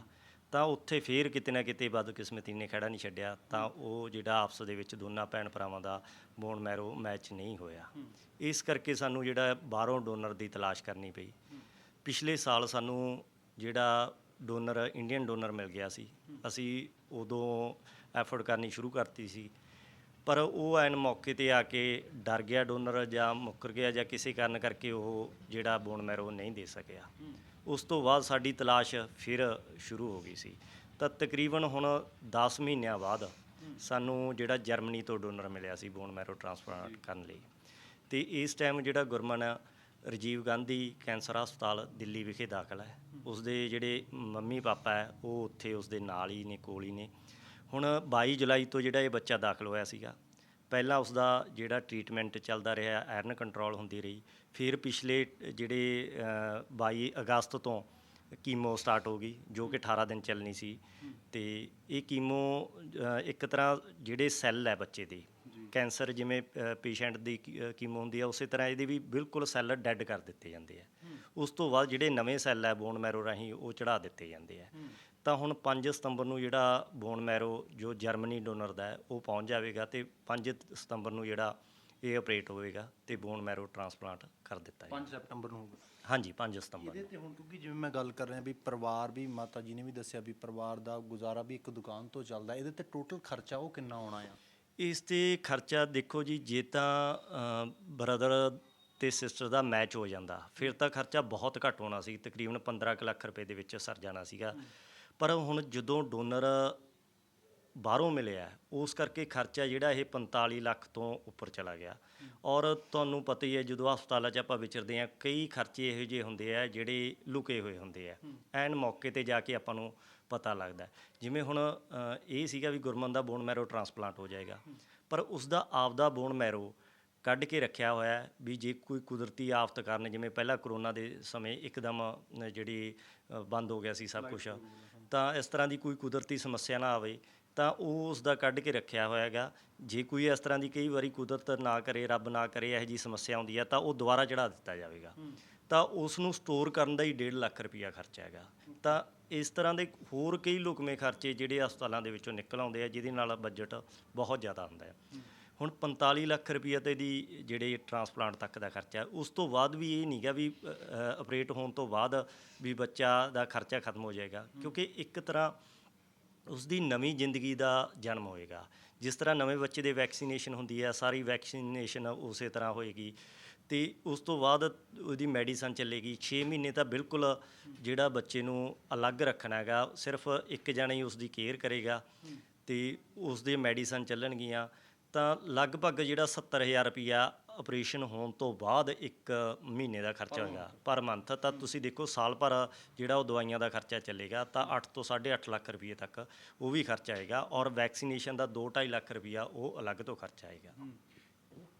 ਤਾਂ ਉੱਥੇ ਫਿਰ ਕਿਤੇ ਨਾ ਕਿਤੇ ਬਦਕਿਸਮਤੀ ਨੇ ਖੜਾ ਨਹੀਂ ਛੱਡਿਆ ਤਾਂ ਉਹ ਜਿਹੜਾ ਆਪਸ ਦੇ ਵਿੱਚ ਦੋਨਾਂ ਭੈਣ ਭਰਾਵਾਂ ਦਾ ਬੋਨ ਮੈਰੋ ਮੈਚ ਨਹੀਂ ਹੋਇਆ। ਇਸ ਕਰਕੇ ਸਾਨੂੰ ਜਿਹੜਾ ਬਾਹਰੋਂ ਡੋਨਰ ਦੀ ਤਲਾਸ਼ ਕਰਨੀ ਪਈ। ਪਿਛਲੇ ਸਾਲ ਸਾਨੂੰ ਜਿਹੜਾ ਡੋਨਰ ਇੰਡੀਅਨ ਡੋਨਰ ਮਿਲ ਗਿਆ ਸੀ ਅਸੀਂ ਉਦੋਂ ਐਫਰਟ ਕਰਨੀ ਸ਼ੁਰੂ ਕਰਤੀ ਸੀ ਪਰ ਉਹ ਐਨ ਮੌਕੇ ਤੇ ਆ ਕੇ ਡਰ ਗਿਆ ਡੋਨਰ ਜਾਂ ਮੁੱਕਰ ਗਿਆ ਜਾਂ ਕਿਸੇ ਕਾਰਨ ਕਰਕੇ ਉਹ ਜਿਹੜਾ ਬੋਨ ਮੈਰੋ ਨਹੀਂ ਦੇ ਸਕਿਆ। ਉਸ ਤੋਂ ਬਾਅਦ ਸਾਡੀ ਤਲਾਸ਼ ਫਿਰ ਸ਼ੁਰੂ ਹੋ ਗਈ ਸੀ। ਤਾਂ ਤਕਰੀਬਨ ਹੁਣ 10 ਮਹੀਨਿਆਂ ਬਾਅਦ ਸਾਨੂੰ ਜਿਹੜਾ ਜਰਮਨੀ ਤੋਂ ਡੋਨਰ ਮਿਲਿਆ ਸੀ ਬੋਨ ਮੈਰੋ ਟ੍ਰਾਂਸਪਲਾਂਟ ਕਰਨ ਲਈ। ਤੇ ਇਸ ਟਾਈਮ ਜਿਹੜਾ ਗੁਰਮਨ ਰਾਜੀਵ ਗਾਂਧੀ ਕੈਂਸਰ ਹਸਪਤਾਲ ਦਿੱਲੀ ਵਿਖੇ ਦਾਖਲ ਹੈ। ਉਸਦੇ ਜਿਹੜੇ ਮੰਮੀ ਪਾਪਾ ਹੈ, ਉਹ ਉੱਥੇ ਉਸਦੇ ਨਾਲ ਹੀ ਨੇ, ਕੋਲ ਹੀ ਨੇ। ਹੁਣ 22 ਜੁਲਾਈ ਤੋਂ ਜਿਹੜਾ ਇਹ ਬੱਚਾ ਦਾਖਲ ਹੋਇਆ ਸੀਗਾ ਪਹਿਲਾਂ ਉਸਦਾ ਜਿਹੜਾ ਟ੍ਰੀਟਮੈਂਟ ਚੱਲਦਾ ਰਿਹਾ ਆਇਰਨ ਕੰਟਰੋਲ ਹੁੰਦੀ ਰਹੀ ਫਿਰ ਪਿਛਲੇ ਜਿਹੜੇ ਅ, 22 ਅਗਸਤ ਤੋਂ ਕੀਮੋ ਸਟਾਰਟ ਹੋ ਗਈ ਜੋ ਕਿ 18 ਦਿਨ ਚੱਲਣੀ ਸੀ। ਤੇ ਇਹ ਕੀਮੋ ਇੱਕ ਤਰ੍ਹਾਂ ਜਿਹੜੇ ਸੈੱਲ ਹੈ ਬੱਚੇ ਦੇ ਕੈਂਸਰ ਜਿਵੇਂ ਪੇਸ਼ੈਂਟ ਦੀ ਕੀਮੋ ਹੁੰਦੀ ਹੈ ਉਸੇ ਤਰ੍ਹਾਂ ਇਹਦੇ ਵੀ ਬਿਲਕੁਲ ਸੈੱਲ ਡੈੱਡ ਕਰ ਦਿੱਤੇ ਜਾਂਦੇ ਆ। ਉਸ ਤੋਂ ਬਾਅਦ ਜਿਹੜੇ ਨਵੇਂ ਸੈੱਲ ਹੈ ਬੋਨ ਮੈਰੋ ਰਾਹੀਂ ਉਹ ਚੜਾ ਦਿੱਤੇ ਜਾਂਦੇ ਆ। ਤਾਂ ਹੁਣ 5 ਸਤੰਬਰ ਨੂੰ ਜਿਹੜਾ ਬੋਨ ਮੈਰੋ ਜੋ ਜਰਮਨੀ ਡੋਨਰ ਦਾ ਹੈ ਉਹ ਪਹੁੰਚ ਜਾਵੇਗਾ ਤੇ 5 ਸਤੰਬਰ ਨੂੰ ਜਿਹੜਾ ਇਹ ਆਪਰੇਟ ਹੋਵੇਗਾ ਤੇ ਬੋਨ ਮੈਰੋ ਟ੍ਰਾਂਸਪਲਾਂਟ ਕਰ ਦਿੱਤਾ ਹੈ 5 ਸਤੰਬਰ ਨੂੰ ਹੋਊਗਾ। ਹਾਂਜੀ 5 ਸਤੰਬਰ ਇਹਦੇ ਨੂੰ। ਤੇ ਹੁਣ ਕਿਉਂਕਿ ਜਿਵੇਂ ਮੈਂ ਗੱਲ ਕਰ ਰਿਹਾ ਵੀ ਪਰਿਵਾਰ ਵੀ ਮਾਤਾ ਜੀ ਨੇ ਵੀ ਦੱਸਿਆ ਵੀ ਪਰਿਵਾਰ ਦਾ ਗੁਜ਼ਾਰਾ ਵੀ ਇੱਕ ਦੁਕਾਨ ਤੋਂ ਚੱਲਦਾ ਇਹਦੇ ਤੇ ਟੋਟਲ ਖਰਚਾ ਉਹ ਕਿੰਨਾ ਆਉਣਾ ਆ? ਇਸ ਤੇ ਖਰਚਾ ਦੇਖੋ ਜੀ ਜੇ ਤਾਂ ਬ੍ਰਦਰ ਤੇ ਸਿਸਟਰ ਦਾ ਮੈਚ ਹੋ ਜਾਂਦਾ ਫਿਰ ਤਾਂ ਖਰਚਾ ਬਹੁਤ ਘੱਟ ਹੋਣਾ ਸੀ। ਤਕਰੀਬਨ 15 ਕੁ ਲੱਖ ਰੁਪਏ ਦੇ ਵਿੱਚ ਸਰ ਜਾਣਾ ਸੀਗਾ। ਪਰ ਹੁਣ ਜਦੋਂ ਡੋਨਰ ਬਾਹਰੋਂ ਮਿਲਿਆ, ਉਸ ਕਰਕੇ ਖਰਚਾ ਜਿਹੜਾ ਇਹ 45 ਲੱਖ ਤੋਂ ਉੱਪਰ ਚਲਾ ਗਿਆ। ਔਰ ਤੁਹਾਨੂੰ ਪਤਾ ਹੀ ਹੈ, ਜਦੋਂ ਹਸਪਤਾਲਾਂ 'ਚ ਆਪਾਂ ਵਿਚਰਦੇ ਆ ਕਈ ਖਰਚੇ ਇਹੋ ਜਿਹੇ ਹੁੰਦੇ ਆ ਜਿਹੜੇ ਲੁਕੇ ਹੋਏ ਹੁੰਦੇ ਆ। ਐਨ ਮੌਕੇ ਤੇ ਜਾ ਕੇ ਆਪਾਂ ਨੂੰ ਪਤਾ ਲੱਗਦਾ ਜਿਵੇਂ ਹੁਣ ਇਹ ਸੀਗਾ ਵੀ ਗੁਰਮਨ ਦਾ ਬੋਨ ਮੈਰੋ ਟ੍ਰਾਂਸਪਲਾਂਟ ਹੋ ਜਾਏਗਾ। ਪਰ ਉਸ ਦਾ ਆਪਦਾ ਬੋਨ ਮੈਰੋ ਕੱਢ ਕੇ ਰੱਖਿਆ ਹੋਇਆ ਵੀ ਜੇ ਕੋਈ ਕੁਦਰਤੀ ਆਫਤ ਕਾਰਨ, ਜਿਵੇਂ ਪਹਿਲਾਂ ਕਰੋਨਾ ਦੇ ਸਮੇਂ ਇੱਕਦਮ ਜਿਹੜੀ ਬੰਦ ਹੋ ਗਿਆ ਸੀ ਸਭ ਕੁਝ ਤਾਂ ਇਸ ਤਰ੍ਹਾਂ ਦੀ ਕੋਈ ਕੁਦਰਤੀ ਸਮੱਸਿਆ ਨਾ ਆਵੇ ਤਾਂ ਉਹ ਉਸ ਦਾ ਕੱਢ ਕੇ ਰੱਖਿਆ ਹੋਇਆ ਹੈਗਾ ਜੇ ਕੋਈ ਇਸ ਤਰ੍ਹਾਂ ਦੀ ਕਈ ਵਾਰੀ ਕੁਦਰਤ ਨਾ ਕਰੇ ਰੱਬ ਨਾ ਕਰੇ ਇਹੋ ਜੀ ਸਮੱਸਿਆ ਆਉਂਦੀ ਹੈ ਤਾਂ ਉਹ ਦੁਬਾਰਾ ਚੜਾ ਦਿੱਤਾ ਜਾਵੇਗਾ। ਤਾਂ ਉਸ ਨੂੰ ਸਟੋਰ ਕਰਨ ਦਾ ਹੀ 1.5 ਲੱਖ ਰੁਪਇਆ ਖਰਚਾ ਹੈਗਾ। ਤਾਂ ਇਸ ਤਰ੍ਹਾਂ ਦੇ ਹੋਰ ਕਈ ਲੁਕਵੇਂ ਖਰਚੇ ਜਿਹੜੇ ਹਸਪਤਾਲਾਂ ਦੇ ਵਿੱਚੋਂ ਨਿਕਲ ਆਉਂਦੇ ਆ ਜਿਹਦੇ ਨਾਲ ਬਜਟ ਬਹੁਤ ਜ਼ਿਆਦਾ ਹੁੰਦਾ ਹੈ। ਹੁਣ 45 ਲੱਖ ਰੁਪਈਆ ਤੇ ਦੀ ਜਿਹੜੇ ਟ੍ਰਾਂਸਪਲਾਂਟ ਤੱਕ ਦਾ ਖਰਚਾ ਉਸ ਤੋਂ ਬਾਅਦ ਵੀ ਇਹ ਨਹੀਂਗਾ ਵੀ ਆਪਰੇਟ ਹੋਣ ਤੋਂ ਬਾਅਦ ਵੀ ਬੱਚਾ ਦਾ ਖਰਚਾ ਖਤਮ ਹੋ ਜਾਏਗਾ। ਕਿਉਂਕਿ ਇੱਕ ਤਰ੍ਹਾਂ ਉਸ ਦੀ ਨਵੀਂ ਜ਼ਿੰਦਗੀ ਦਾ ਜਨਮ ਹੋਏਗਾ। ਜਿਸ ਤਰ੍ਹਾਂ ਨਵੇਂ ਬੱਚੇ ਦੇ ਵੈਕਸੀਨੇਸ਼ਨ ਹੁੰਦੀ ਹੈ ਸਾਰੀ ਵੈਕਸੀਨੇਸ਼ਨ ਉਸੇ ਤਰ੍ਹਾਂ ਹੋਏਗੀ। ਤੇ ਉਸ ਤੋਂ ਬਾਅਦ ਉਹਦੀ ਮੈਡੀਸਨ ਚੱਲੇਗੀ। 6 ਮਹੀਨੇ ਤਾਂ ਬਿਲਕੁਲ ਜਿਹੜਾ ਬੱਚੇ ਨੂੰ ਅਲੱਗ ਰੱਖਣਾ ਹੈਗਾ ਸਿਰਫ ਇੱਕ ਜਣਾ ਹੀ ਉਸ ਦੀ ਕੇਅਰ ਕਰੇਗਾ। ਤੇ ਉਸ ਦੇ ਮੈਡੀਸਨ ਚੱਲਣਗੀਆਂ। ਤਾਂ ਲਗਭਗ ਜਿਹੜਾ 70000 ਰੁਪਿਆ ਆਪਰੇਸ਼ਨ ਹੋਣ ਤੋਂ ਬਾਅਦ ਇੱਕ ਮਹੀਨੇ ਦਾ ਖਰਚਾ ਹੋਏਗਾ ਪਰ ਮੰਥ ਤਾਂ ਤੁਸੀਂ ਦੇਖੋ ਸਾਲ ਭਰ ਜਿਹੜਾ ਉਹ ਦਵਾਈਆਂ ਦਾ ਖਰਚਾ ਚੱਲੇਗਾ ਤਾਂ 8 ਤੋਂ 8.5 ਲੱਖ ਰੁਪਏ ਤੱਕ ਉਹ ਵੀ ਖਰਚਾ ਆਏਗਾ ਔਰ ਵੈਕਸੀਨੇਸ਼ਨ ਦਾ 2.5 ਲੱਖ ਰੁਪਿਆ ਉਹ ਅਲੱਗ ਤੋਂ ਖਰਚਾ ਆਏਗਾ।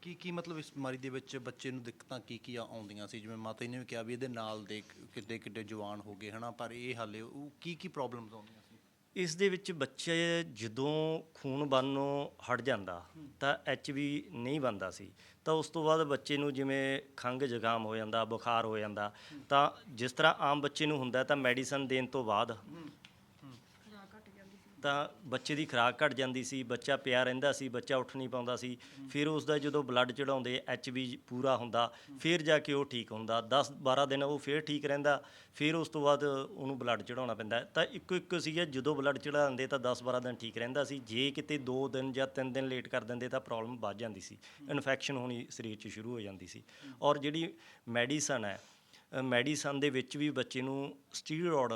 ਕੀ ਕੀ ਮਤਲਬ ਇਸ ਬਿਮਾਰੀ ਦੇ ਵਿੱਚ ਬੱਚੇ ਨੂੰ ਦਿੱਕਤਾਂ ਕੀ ਕੀ ਆਉਂਦੀਆਂ ਸੀ? ਜਿਵੇਂ ਮਾਤਾ ਜੀ ਨੇ ਵੀ ਕਿਹਾ ਵੀ ਇਹਦੇ ਨਾਲ ਦੇ ਕਿੱਡੇ ਕਿੱਡੇ ਜਵਾਨ ਹੋ ਗਏ ਹਨਾ ਪਰ ਇਹ ਹਾਲੇ ਉਹ ਕੀ ਕੀ ਪ੍ਰੋਬਲਮਸ ਆਉਂਦੀਆਂ ਇਸ ਦੇ ਵਿੱਚ ਬੱਚੇ ਜਦੋਂ ਖੂਨ ਬਣਨੋਂ ਹਟ ਜਾਂਦਾ, ਤਾਂ ਐਚਵੀ ਨਹੀਂ ਬਣਦਾ ਸੀ। ਤਾਂ ਉਸ ਤੋਂ ਬਾਅਦ ਬੱਚੇ ਨੂੰ ਜਿਵੇਂ ਖੰਘ ਜ਼ੁਕਾਮ ਹੋ ਜਾਂਦਾ, ਬੁਖਾਰ ਹੋ ਜਾਂਦਾ, ਤਾਂ ਜਿਸ ਤਰ੍ਹਾਂ ਆਮ ਬੱਚੇ ਨੂੰ ਹੁੰਦਾ, ਤਾਂ ਮੈਡੀਸਨ ਦੇਣ ਤੋਂ ਬਾਅਦ ਤਾਂ ਬੱਚੇ ਦੀ ਖੁਰਾਕ ਘਟ ਜਾਂਦੀ ਸੀ, ਬੱਚਾ ਪਿਆ ਰਹਿੰਦਾ ਸੀ, ਬੱਚਾ ਉੱਠ ਨਹੀਂ ਪਾਉਂਦਾ ਸੀ। ਫਿਰ ਉਸ ਦਾ ਜਦੋਂ ਬਲੱਡ ਚੜਾਉਂਦੇ ਐਚਬੀ ਪੂਰਾ ਹੁੰਦਾ, ਫਿਰ ਜਾ ਕੇ ਉਹ ਠੀਕ ਹੁੰਦਾ। 10 12 ਦਿਨ ਉਹ ਫਿਰ ਠੀਕ ਰਹਿੰਦਾ, ਫਿਰ ਉਸ ਤੋਂ ਬਾਅਦ ਉਹਨੂੰ ਬਲੱਡ ਚੜਾਉਣਾ ਪੈਂਦਾ। ਤਾਂ ਇੱਕੋ ਇੱਕ ਸੀਗਾ, ਜਦੋਂ ਬਲੱਡ ਚੜਾਉਂਦੇ ਤਾਂ 10 12 ਦਿਨ ਠੀਕ ਰਹਿੰਦਾ ਸੀ। ਜੇ ਕਿਤੇ 2 ਦਿਨ ਜਾਂ 3 ਦਿਨ ਲੇਟ ਕਰ ਦਿੰਦੇ ਤਾਂ ਪ੍ਰੋਬਲਮ ਵੱਧ ਜਾਂਦੀ ਸੀ। ਇਨਫੈਕਸ਼ਨ ਹੋਣੀ ਸਰੀਰ 'ਚ ਸ਼ੁਰੂ ਹੋ ਜਾਂਦੀ ਸੀ। ਔਰ ਜਿਹੜੀ ਮੈਡੀਸਨ ਹੈ ਮੈਡੀਸਨ ਦੇ ਵਿੱਚ ਵੀ ਬੱਚੇ ਨੂੰ ਸਟੀਰੋਇਡ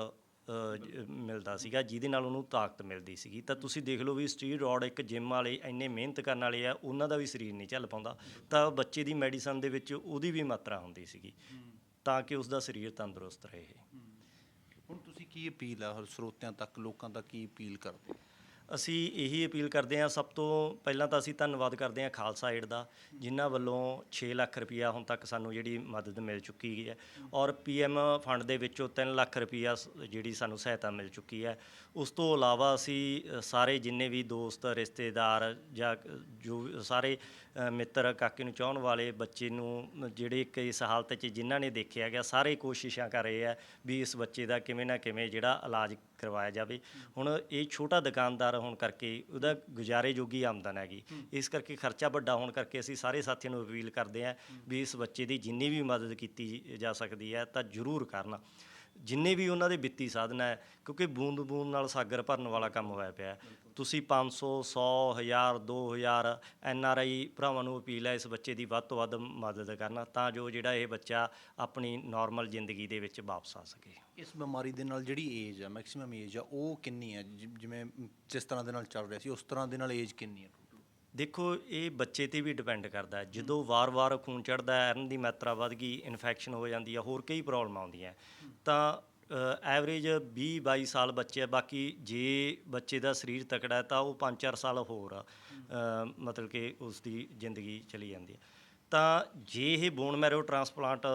ਮਿਲਦਾ ਸੀਗਾ, ਜਿਹਦੇ ਨਾਲ ਉਹਨੂੰ ਤਾਕਤ ਮਿਲਦੀ ਸੀਗੀ। ਤਾਂ ਤੁਸੀਂ ਦੇਖ ਲਓ ਵੀ ਸਟਰੀਟ ਸਟੀਰੋਇਡ ਇੱਕ ਜਿਮ ਵਾਲੇ ਇੰਨੇ ਮਿਹਨਤ ਕਰਨ ਵਾਲੇ ਆ, ਉਹਨਾਂ ਦਾ ਵੀ ਸਰੀਰ ਨਹੀਂ ਚੱਲ ਪਾਉਂਦਾ। ਤਾਂ ਬੱਚੇ ਦੀ ਮੈਡੀਸਨ ਦੇ ਵਿੱਚ ਉਹਦੀ ਵੀ ਮਾਤਰਾ ਹੁੰਦੀ ਸੀਗੀ, ਤਾਂ ਕਿ ਉਸ ਦਾ ਸਰੀਰ ਤੰਦਰੁਸਤ ਰਹੇ। ਹੁਣ ਤੁਸੀਂ ਕੀ ਅਪੀਲ ਆ, ਹਰ ਸਰੋਤਿਆਂ ਤੱਕ, ਲੋਕਾਂ ਤੱਕ ਕੀ ਅਪੀਲ ਕਰਦੇ? ਅਸੀਂ ਇਹੀ ਅਪੀਲ ਕਰਦੇ ਹਾਂ, ਸਭ ਤੋਂ ਪਹਿਲਾਂ ਤਾਂ ਅਸੀਂ ਧੰਨਵਾਦ ਕਰਦੇ ਹਾਂ ਖਾਲਸਾ ਏਡ ਦਾ, ਜਿਨ੍ਹਾਂ ਵੱਲੋਂ 6 ਲੱਖ ਰੁਪਇਆ ਹੁਣ ਤੱਕ ਸਾਨੂੰ ਜਿਹੜੀ ਮਦਦ ਮਿਲ ਚੁੱਕੀ ਹੈ ਔਰ ਪੀਐਮ ਫੰਡ ਦੇ ਵਿੱਚੋਂ 3 ਲੱਖ ਰੁਪਇਆ ਜਿਹੜੀ ਸਾਨੂੰ ਸਹਾਇਤਾ ਮਿਲ ਚੁੱਕੀ ਹੈ। ਉਸ ਤੋਂ ਇਲਾਵਾ ਅਸੀਂ ਸਾਰੇ ਜਿੰਨੇ ਵੀ ਦੋਸਤ, ਰਿਸ਼ਤੇਦਾਰ ਜਾਂ ਜੋ ਸਾਰੇ ਮਿੱਤਰ ਕਾਕੇ ਨੂੰ ਚਾਹਣ ਵਾਲੇ ਬੱਚੇ ਨੂੰ, ਜਿਹੜੇ ਇੱਕ ਇਸ ਹਾਲਤ 'ਚ ਜਿਨ੍ਹਾਂ ਨੇ ਦੇਖਿਆ ਗਿਆ, ਸਾਰੇ ਕੋਸ਼ਿਸ਼ਾਂ ਕਰ ਰਹੇ ਆ ਵੀ ਇਸ ਬੱਚੇ ਦਾ ਕਿਵੇਂ ਨਾ ਕਿਵੇਂ ਜਿਹੜਾ ਇਲਾਜ ਕਰਵਾਇਆ ਜਾਵੇ। ਹੁਣ ਇਹ ਛੋਟਾ ਦੁਕਾਨਦਾਰ ਹੋਣ ਕਰਕੇ ਉਹਦਾ ਗੁਜ਼ਾਰੇ ਜੋਗੀ ਆਮਦਨ ਹੈਗੀ। ਇਸ ਕਰਕੇ ਖਰਚਾ ਵੱਡਾ ਹੋਣ ਕਰਕੇ ਅਸੀਂ ਸਾਰੇ ਸਾਥੀਆਂ ਨੂੰ ਅਪੀਲ ਕਰਦੇ ਹਾਂ ਵੀ ਇਸ ਬੱਚੇ ਦੀ ਜਿੰਨੀ ਵੀ ਮਦਦ ਕੀਤੀ ਜਾ ਸਕਦੀ ਹੈ ਤਾਂ ਜ਼ਰੂਰ ਕਰਨਾ। ਜਿੰਨੇ ਵੀ ਉਹਨਾਂ ਦੇ ਵਿੱਤੀ ਸਾਧਨ ਹੈ ਕਿਉਂਕਿ ਬੂੰਦ ਬੂੰਦ ਨਾਲ ਸਾਗਰ ਭਰਨ ਵਾਲਾ ਕੰਮ ਹੋਇਆ ਪਿਆ ਹੈ। ਤੁਸੀਂ 500 100 1000 2000 ਐਨ ਆਰ ਆਈ ਭਰਾਵਾਂ ਨੂੰ ਅਪੀਲ ਹੈ ਇਸ ਬੱਚੇ ਦੀ ਵੱਧ ਤੋਂ ਵੱਧ ਮਦਦ ਕਰਨਾ ਤਾਂ ਜੋ ਜਿਹੜਾ ਇਹ ਬੱਚਾ ਆਪਣੀ ਨਾਰਮਲ ਜ਼ਿੰਦਗੀ ਦੇ ਵਿੱਚ ਵਾਪਸ ਆ ਸਕੇ। ਇਸ ਬਿਮਾਰੀ ਦੇ ਨਾਲ ਜਿਹੜੀ ਏਜ ਆ ਮੈਕਸਿਮਮ ਏਜ ਆ ਉਹ ਕਿੰਨੀ ਹੈ? ਜਿ- ਜਿਵੇਂ ਜਿਸ ਤਰ੍ਹਾਂ ਦੇ ਨਾਲ ਚੱਲ ਰਿਹਾ ਸੀ ਉਸ ਤਰ੍ਹਾਂ ਦੇ ਨਾਲ ਏਜ ਕਿੰਨੀ ਹੈ? ਦੇਖੋ, ਇਹ ਬੱਚੇ ਤੇ ਵੀ ਡਿਪੈਂਡ ਕਰਦਾ ਜਦੋਂ ਵਾਰ-ਵਾਰ ਖੂਨ ਚੜਦਾ ਹੈ ਆਇਰਨ ਦੀ ਮਾਤਰਾ ਵੱਧ ਗਈ ਇਨਫੈਕਸ਼ਨ ਹੋ ਜਾਂਦੀ ਹੈ, ਹੋਰ ਕਈ ਪ੍ਰੋਬਲਮ ਆਉਂਦੀਆਂ ਤਾਂ ਐਵਰੇਜ 20 22 ਸਾਲ ਬੱਚੇ ਆ, ਬਾਕੀ ਜੇ ਬੱਚੇ ਦਾ ਸਰੀਰ ਤਕੜਾ ਤਾਂ ਉਹ 5-4 ਸਾਲ ਹੋਰ ਮਤਲਬ ਕਿ ਉਸ ਦੀ ਜ਼ਿੰਦਗੀ ਚਲੀ ਜਾਂਦੀ ਹੈ। ਤਾਂ ਜੇ ਇਹ ਬੋਨ ਮੈਰੋ ਟ੍ਰਾਂਸਪਲਾਂਟ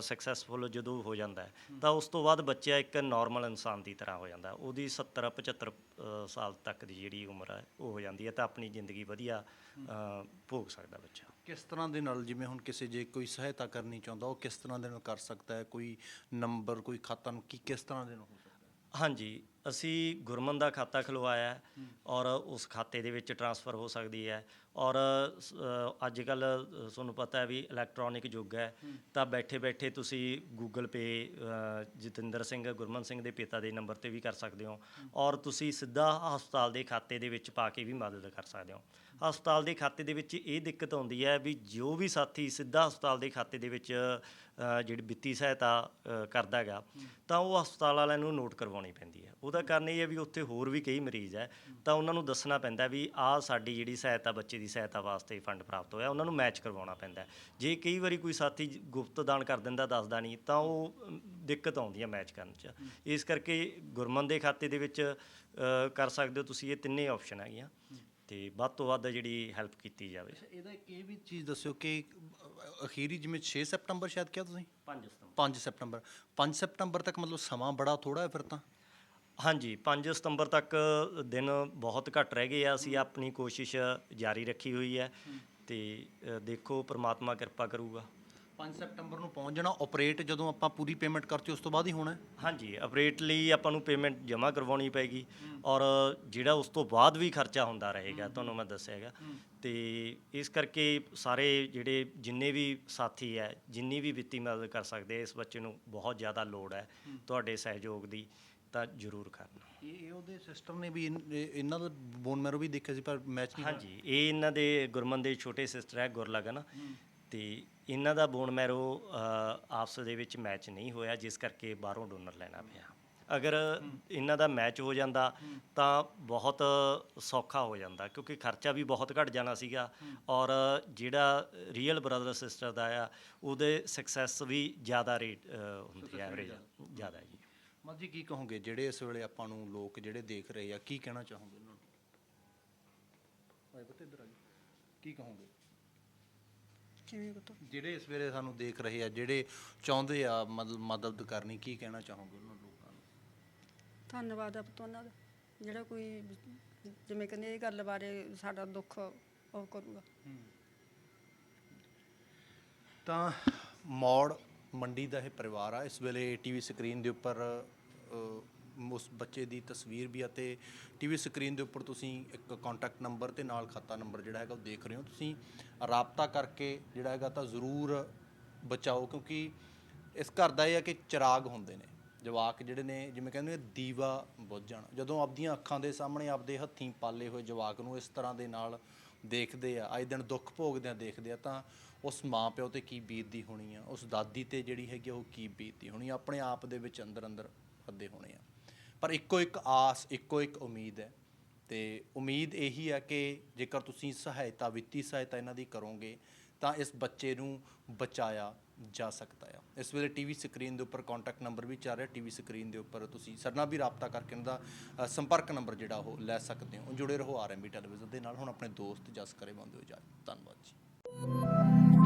ਸਕਸੈਸਫੁਲ ਜਦੋਂ ਹੋ ਜਾਂਦਾ ਹੈ ਤਾਂ ਉਸ ਤੋਂ ਬਾਅਦ ਬੱਚਾ ਇੱਕ ਨਾਰਮਲ ਇਨਸਾਨ ਦੀ ਤਰ੍ਹਾਂ ਹੋ ਜਾਂਦਾ। ਹੈ। ਉਹਦੀ 70 75 ਅ, ਸਾਲ ਤੱਕ ਦੀ ਜਿਹੜੀ ਉਮਰ ਹੈ ਉਹ ਹੋ ਜਾਂਦੀ ਹੈ ਤਾਂ ਆਪਣੀ ਜ਼ਿੰਦਗੀ ਵਧੀਆ ਅ, ਭੋਗ ਸਕਦਾ ਬੱਚਾ। ਕਿਸ ਤਰ੍ਹਾਂ ਦੇ ਨਾਲ ਜਿਵੇਂ ਹੁਣ ਕਿਸੇ ਜੇ ਕੋਈ ਸਹਾਇਤਾ ਕਰਨੀ ਚਾਹੁੰਦਾ ਉਹ ਕਿਸ ਤਰ੍ਹਾਂ ਦੇ ਨਾਲ ਕਰ ਸਕਦਾ ਹੈ? ਕੋਈ ਨੰਬਰ ਕੋਈ ਖਾਤਾ ਨੂੰ ਕੀ ਕਿਸ ਤਰ੍ਹਾਂ ਦੇ ਨਾਲ ਹੋ ਸਕਦਾ ਹੈ? ਹਾਂਜੀ ਅਸੀਂ ਗੁਰਮਨ ਦਾ ਖਾਤਾ ਖੁਲਵਾਇਆ ਹੈ ਔਰ ਉਸ ਖਾਤੇ ਦੇ ਵਿੱਚ ਟਰਾਂਸਫਰ ਹੋ ਸਕਦੀ ਹੈ। ਔਰ ਅੱਜ ਕੱਲ ਤੁਹਾਨੂੰ ਪਤਾ ਹੈ ਵੀ ਇਲੈਕਟ੍ਰੋਨਿਕ ਯੁੱਗ ਹੈ। ਤਾਂ ਬੈਠੇ ਬੈਠੇ ਤੁਸੀਂ ਗੂਗਲ ਪੇ ਜਤਿੰਦਰ ਸਿੰਘ ਗੁਰਮਨ ਸਿੰਘ ਦੇ ਪਿਤਾ ਦੇ ਨੰਬਰ ਤੇ ਵੀ ਕਰ ਸਕਦੇ ਹੋ। ਔਰ ਤੁਸੀਂ ਸਿੱਧਾ ਹਸਪਤਾਲ ਦੇ ਖਾਤੇ ਦੇ ਵਿੱਚ ਪਾ ਕੇ ਵੀ ਮਦਦ ਕਰ ਸਕਦੇ ਹੋ। ਹਸਪਤਾਲ ਦੇ ਖਾਤੇ ਦੇ ਵਿੱਚ ਇਹ ਦਿੱਕਤ ਆਉਂਦੀ ਹੈ ਵੀ ਜੋ ਵੀ ਸਾਥੀ ਸਿੱਧਾ ਹਸਪਤਾਲ ਦੇ ਖਾਤੇ ਦੇ ਵਿੱਚ ਅ, ਜਿਹੜੀ ਵਿੱਤੀ ਸਹਾਇਤਾ ਅ, ਕਰਦਾ ਹੈਗਾ ਤਾਂ ਉਹ ਹਸਪਤਾਲ ਵਾਲਿਆਂ ਨੂੰ ਨੋਟ ਕਰਵਾਉਣੀ ਪੈਂਦੀ ਹੈ। ਉਹਦਾ ਕਾਰਨ ਇਹ ਹੈ ਵੀ ਉੱਥੇ ਹੋਰ ਵੀ ਕਈ ਮਰੀਜ਼ ਹੈ ਤਾਂ ਉਹਨਾਂ ਨੂੰ ਦੱਸਣਾ ਪੈਂਦਾ ਵੀ ਆਹ ਸਾਡੀ ਜਿਹੜੀ ਸਹਾਇਤਾ ਬੱਚੇ ਦੀ ਸਹਾਇਤਾ ਵਾਸਤੇ ਫੰਡ ਪ੍ਰਾਪਤ ਹੋਇਆ ਉਹਨਾਂ ਨੂੰ ਮੈਚ ਕਰਵਾਉਣਾ ਪੈਂਦਾ। ਜੇ ਕਈ ਵਾਰੀ ਕੋਈ ਸਾਥੀ ਗੁਪਤ ਦਾਨ ਕਰ ਦਿੰਦਾ ਦੱਸਦਾ ਨਹੀਂ ਤਾਂ ਉਹ ਦਿੱਕਤ ਆਉਂਦੀ ਹੈ ਮੈਚ ਕਰਨ 'ਚ। ਇਸ ਕਰਕੇ ਗੁਰਮਨ ਦੇ ਖਾਤੇ ਦੇ ਵਿੱਚ ਕਰ ਸਕਦੇ ਹੋ ਤੁਸੀਂ ਇਹ ਤਿੰਨੇ ਆਪਸ਼ਨ ਹੈਗੀਆਂ। ਤੇ ਵੱਧ ਤੋਂ ਵੱਧ ਜਿਹੜੀ ਹੈਲਪ ਕੀਤੀ ਜਾਵੇ। ਇਹਦਾ ਇੱਕ ਇਹ ਵੀ ਚੀਜ਼ ਦੱਸਿਓ ਕਿ ਅਖੀਰੀ ਜਿਵੇਂ 6 ਸਤੰਬਰ ਸ਼ਾਇਦ ਕਿਹਾ ਤੁਸੀਂ? 5 ਸਤੰਬਰ। 5 ਸਤੰਬਰ 5 ਸਤੰਬਰ ਤੱਕ ਮਤਲਬ ਸਮਾਂ ਬੜਾ ਥੋੜਾ ਹੈ ਫਿਰ ਤਾਂ? ਹਾਂਜੀ 5 ਸਤੰਬਰ ਤੱਕ ਦਿਨ ਬਹੁਤ ਘੱਟ ਰਹਿ ਗਏ ਆ। ਅਸੀਂ ਆਪਣੀ ਕੋਸ਼ਿਸ਼ ਜਾਰੀ ਰੱਖੀ ਹੋਈ ਹੈ ਤੇ ਅ, ਦੇਖੋ ਪ੍ਰਮਾਤਮਾ ਕਿਰਪਾ ਕਰੂਗਾ। 5 ਸਤੰਬਰ ਨੂੰ ਪਹੁੰਚ ਜਾਣਾ ਆਪਰੇਟ ਜਦੋਂ ਆਪਾਂ ਪੂਰੀ ਪੇਮੈਂਟ ਕਰਤੀ ਉਸ ਤੋਂ ਬਾਅਦ ਹੀ ਹੋਣਾ ਹੈ? ਹਾਂਜੀ ਅਪਰੇਟ ਲਈ ਆਪਾਂ ਨੂੰ ਪੇਮੈਂਟ ਜਮ੍ਹਾਂ ਕਰਵਾਉਣੀ ਪੈਗੀ ਔਰ ਜਿਹੜਾ ਉਸ ਤੋਂ ਬਾਅਦ ਵੀ ਖਰਚਾ ਹੁੰਦਾ ਰਹੇਗਾ ਤੁਹਾਨੂੰ ਮੈਂ ਦੱਸਿਆ ਹੈਗਾ। ਤੇ ਇਸ ਕਰਕੇ ਸਾਰੇ ਜਿਹੜੇ ਜਿੰਨੇ ਵੀ ਸਾਥੀ ਹੈ ਜਿੰਨੀ ਵੀ ਵਿੱਤੀ ਮਦਦ ਕਰ ਸਕਦੇ ਆ, ਇਸ ਬੱਚੇ ਨੂੰ ਬਹੁਤ ਜ਼ਿਆਦਾ ਲੋੜ ਹੈ। ਤੁਹਾਡੇ ਸਹਿਯੋਗ ਦੀ। ਤਾਂ ਜ਼ਰੂਰ ਕਰਨਾ। ਇਹ ਇਹ ਉਹਦੇ ਸਿਸਟਰ ਨੇ ਵੀ ਇਨ- ਇਹ- ਇਹਨਾਂ ਦਾ ਬੋਨ ਮੈਰੋ ਵੀ ਦੇਖਿਆ ਸੀ ਪਰ ਮੈਚ ਨਹੀਂ ਹੋਇਆ। ਹਾਂਜੀ ਇਹ ਇਹਨਾਂ ਦੇ ਗੁਰਮਨ ਦੇ ਛੋਟੇ ਸਿਸਟਰ ਹੈ ਗੁਰਲਗਨ ਤੇ ਇਹਨਾਂ ਦਾ ਬੋਨ ਮੈਰੋ ਅ, ਆਪਸ ਦੇ ਵਿੱਚ ਮੈਚ ਨਹੀਂ ਹੋਇਆ ਜਿਸ ਕਰਕੇ ਬਾਹਰੋਂ ਡੋਨਰ ਲੈਣਾ ਪਿਆ। ਅਗਰ ਇਹਨਾਂ ਦਾ ਮੈਚ ਹੋ ਜਾਂਦਾ ਤਾਂ ਬਹੁਤ ਸੌਖਾ ਹੋ ਜਾਂਦਾ ਕਿਉਂਕਿ ਖਰਚਾ ਵੀ ਬਹੁਤ ਘਟ ਜਾਣਾ ਸੀਗਾ। ਔਰ ਜਿਹੜਾ ਰੀਅਲ ਬ੍ਰਦਰ ਸਿਸਟਰ ਦਾ ਆ ਉਹਦੇ ਸਕਸੈਸ ਵੀ ਜ਼ਿਆਦਾ ਰੇਟ ਹੁੰਦੀ ਹੈ ਐਵਰੇਜ ਜ਼ਿਆਦਾ ਜੀ। ਜੀ ਕੀ ਕਹੋਗੇ? ਜਿਹੜੇ ਇਸ ਵੇਲੇ ਆਪਾਂ ਨੂੰ ਲੋਕ ਜਿਹੜੇ ਦੇਖ ਰਹੇ ਆ ਕੀ ਕਹਿਣਾ ਚਾਹੋਗੇ ਉਹਨਾਂ ਨੂੰ? ਆਏ ਬਤੇ ਇਧਰ ਆ ਜੀ ਕੀ ਕਹੋਗੇ? ਕਿਵੇਂ ਬਤਾ ਜਿਹੜੇ ਇਸ ਵੇਲੇ ਸਾਨੂੰ ਦੇਖ ਰਹੇ ਆ ਜਿਹੜੇ ਚਾਹੁੰਦੇ ਆ ਮਦਦ ਕਰਨੀ ਕੀ ਕਹਿਣਾ ਚਾਹੋਗੇ ਉਹਨਾਂ ਲੋਕਾਂ ਨੂੰ? ਧੰਨਵਾਦ ਆ ਪੁੱਤ ਉਹਨਾਂ ਦਾ। ਜਿਹੜਾ ਕੋਈ ਜਿਵੇਂ ਕਹਿੰਦੇ ਇਹ ਗੱਲ ਬਾਰੇ ਸਾਡਾ ਦੁੱਖ ਉਹ ਕਰੂਗਾ। ਤਾਂ ਮੌੜ ਮੰਡੀ ਦਾ ਇਹ ਪਰਿਵਾਰ ਆ ਇਸ ਵੇਲੇ ਟੀਵੀ ਸਕਰੀਨ ਦੇ ਉੱਪਰ ਉਸ ਬੱਚੇ ਦੀ ਤਸਵੀਰ ਵੀ ਅਤੇ ਤੇ ਟੀਵੀ ਸਕਰੀਨ ਦੇ ਉੱਪਰ ਤੁਸੀਂ ਇੱਕ ਕੰਟੈਕਟ ਨੰਬਰ ਤੇ ਨਾਲ ਖਾਤਾ ਨੰਬਰ ਜਿਹੜਾ ਹੈਗਾ ਉਹ ਦੇਖ ਰਹੇ ਹੋ। ਤੁਸੀਂ ਰਾਬਤਾ ਕਰਕੇ ਜਿਹੜਾ ਹੈਗਾ ਤਾਂ ਜ਼ਰੂਰ ਬਚਾਓ ਕਿਉਂਕਿ ਇਸ ਘਰ ਦਾ ਇਹ ਹੈ ਕਿ ਚਿਰਾਗ ਹੁੰਦੇ ਨੇ। ਜਵਾਕ ਜਿਹੜੇ ਨੇ ਜਿਵੇਂ ਕਹਿੰਦੇ ਨੇ ਦੀਵਾ ਬੁੱਝ ਜਾਣਾ। ਜਦੋਂ ਆਪਦੀਆਂ ਅੱਖਾਂ ਦੇ ਸਾਹਮਣੇ ਆਪਦੇ ਹੱਥੀਂ ਪਾਲੇ ਹੋਏ ਜਵਾਕ ਨੂੰ ਇਸ ਤਰ੍ਹਾਂ ਦੇ ਨਾਲ ਦੇਖਦੇ ਆ ਅੱਜ ਦਿਨ ਦੁੱਖ ਭੋਗਦਿਆਂ ਦੇਖਦੇ ਆ ਤਾਂ ਉਸ ਮਾਂ ਪਿਓ ਤੇ ਕੀ ਬੀਤਦੀ ਹੋਣੀ ਆ? ਉਸ ਦਾਦੀ ਤੇ ਜਿਹੜੀ ਹੈਗੀ ਆ ਉਹ ਕੀ ਬੀਤਦੀ ਹੋਣੀ ਆ, ਆਪਣੇ ਆਪ ਦੇ ਵਿੱਚ ਅੰਦਰ ਅੰਦਰ ਅੱਦੇ ਹੋਣੇ ਆ। ਪਰ ਇੱਕੋ ਇੱਕ ਆਸ, ਇੱਕੋ ਇੱਕ ਉਮੀਦ ਹੈ। ਤੇ ਉਮੀਦ ਇਹੀ ਹੈ ਕਿ ਜੇਕਰ ਤੁਸੀਂ ਸਹਾਇਤਾ, ਵਿੱਤੀ ਸਹਾਇਤਾ ਇਹਨਾਂ ਦੀ ਕਰੋਗੇ, ਤਾਂ ਇਸ ਬੱਚੇ ਨੂੰ ਬਚਾਇਆ ਜਾ ਸਕਦਾ ਆ। ਇਸ ਵੇਲੇ ਟੀਵੀ ਸਕਰੀਨ ਦੇ ਉੱਪਰ ਕੰਟੈਕਟ ਨੰਬਰ ਵੀ ਚੱਲ ਰਿਹਾ। ਟੀਵੀ ਸਕਰੀਨ ਦੇ ਉੱਪਰ ਤੁਸੀਂ ਸਰਨਾ ਵੀ ਰਾਬਤਾ ਕਰਕੇ ਇਹਨਾਂ ਦਾ ਸੰਪਰਕ ਨੰਬਰ ਜਿਹੜਾ ਉਹ ਲੈ ਸਕਦੇ ਹੋ। ਜੁੜੇ ਰਹੋ ਆਰਐਮਬੀ ਟੈਲੀਵਿਜ਼ਨ ਦੇ ਨਾਲ। ਹੁਣ ਆਪਣੇ ਦੋਸਤ ਜਸ ਕਰੇ ਬੰਦੇ ਹੋ ਜਾ ਧੰਨਵਾਦ ਜੀ।